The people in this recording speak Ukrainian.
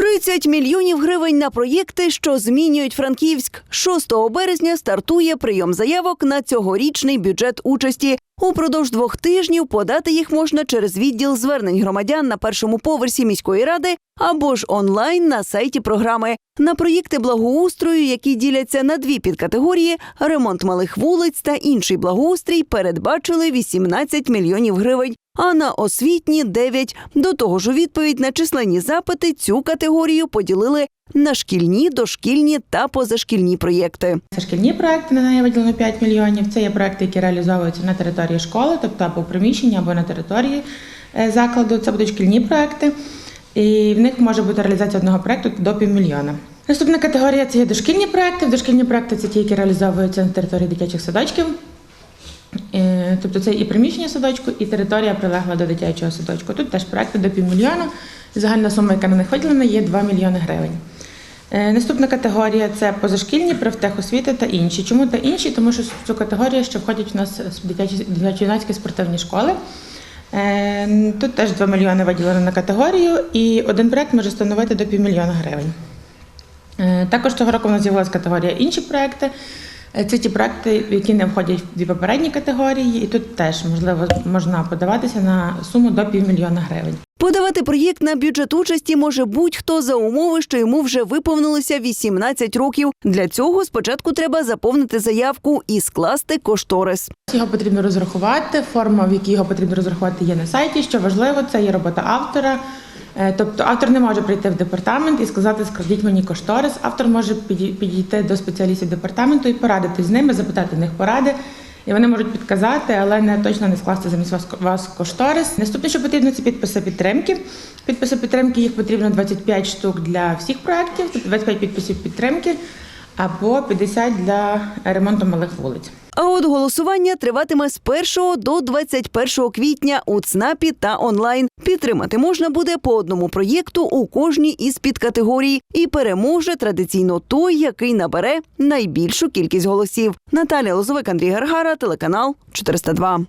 30 мільйонів гривень на проєкти, що змінюють Франківськ. 6 березня стартує прийом заявок на цьогорічний бюджет участі. Упродовж двох тижнів подати їх можна через відділ звернень громадян на першому поверсі міської ради або ж онлайн на сайті програми. На проєкти благоустрою, які діляться на дві підкатегорії: ремонт малих вулиць та інший благоустрій, передбачили 18 мільйонів гривень. А на освітні 9. До того ж, у відповідь на численні запити цю категорію поділили на шкільні, дошкільні та позашкільні проєкти. Це шкільні проекти, на неї виділено 5 мільйонів. Це є проекти, які реалізовуються на території школи, тобто або в приміщенні, або на території е, закладу. Це будуть шкільні проекти. І в них може бути реалізація одного проекту до півмільйона. Наступна категорія це є дошкільні проекти. Дошкільні проекти це ті, які реалізовуються на території дитячих садочків. Е, Тобто це і приміщення садочку, і територія прилегла до дитячого садочку. Тут теж проекти до півмільйона. Загальна сума, яка на них виділена, є 2 мільйони гривень. Е, Наступна категорія це позашкільні, профтехосвіти та інші. Чому та інші? Тому що в цю категорію ще входять у нас дитячо-юнацькі спортивні школи. Е, Тут теж 2 мільйони виділено на категорію, і один проект може становити до півмільйона гривень. Також цього року у нас з'явилася категорія інші проекти. Е, Це ті проекти, які не входять в дві попередні категорії, і тут теж можливо можна подаватися на суму до півмільйона гривень. Подавати проєкт на бюджет участі може будь-хто за умови, що йому вже виповнилося 18 років. Для цього спочатку треба заповнити заявку і скласти кошторис. Його потрібно розрахувати. Форма, в якій його потрібно розрахувати, є на сайті. Що важливо, це є робота автора. Е, Тобто автор не може прийти в департамент і сказати, складіть мені кошторис. Автор може підій- підійти до спеціалістів департаменту і порадити з ними, запитати в них поради. І вони можуть підказати, але не точно не скласти замість вас, вас кошторис. Наступне, що потрібно, це підписи підтримки. Підписи підтримки їх потрібно 25 штук для всіх проєктів, тобто 25 підписів підтримки або 50 для ремонту малих вулиць. А от голосування триватиме з 1 до 21 квітня у ЦНАПі та онлайн. Підтримати можна буде по одному проєкту у кожній із підкатегорій. І переможе традиційно той, який набере найбільшу кількість голосів. Наталія Лозовик, Андрій Гаргара, телеканал 402.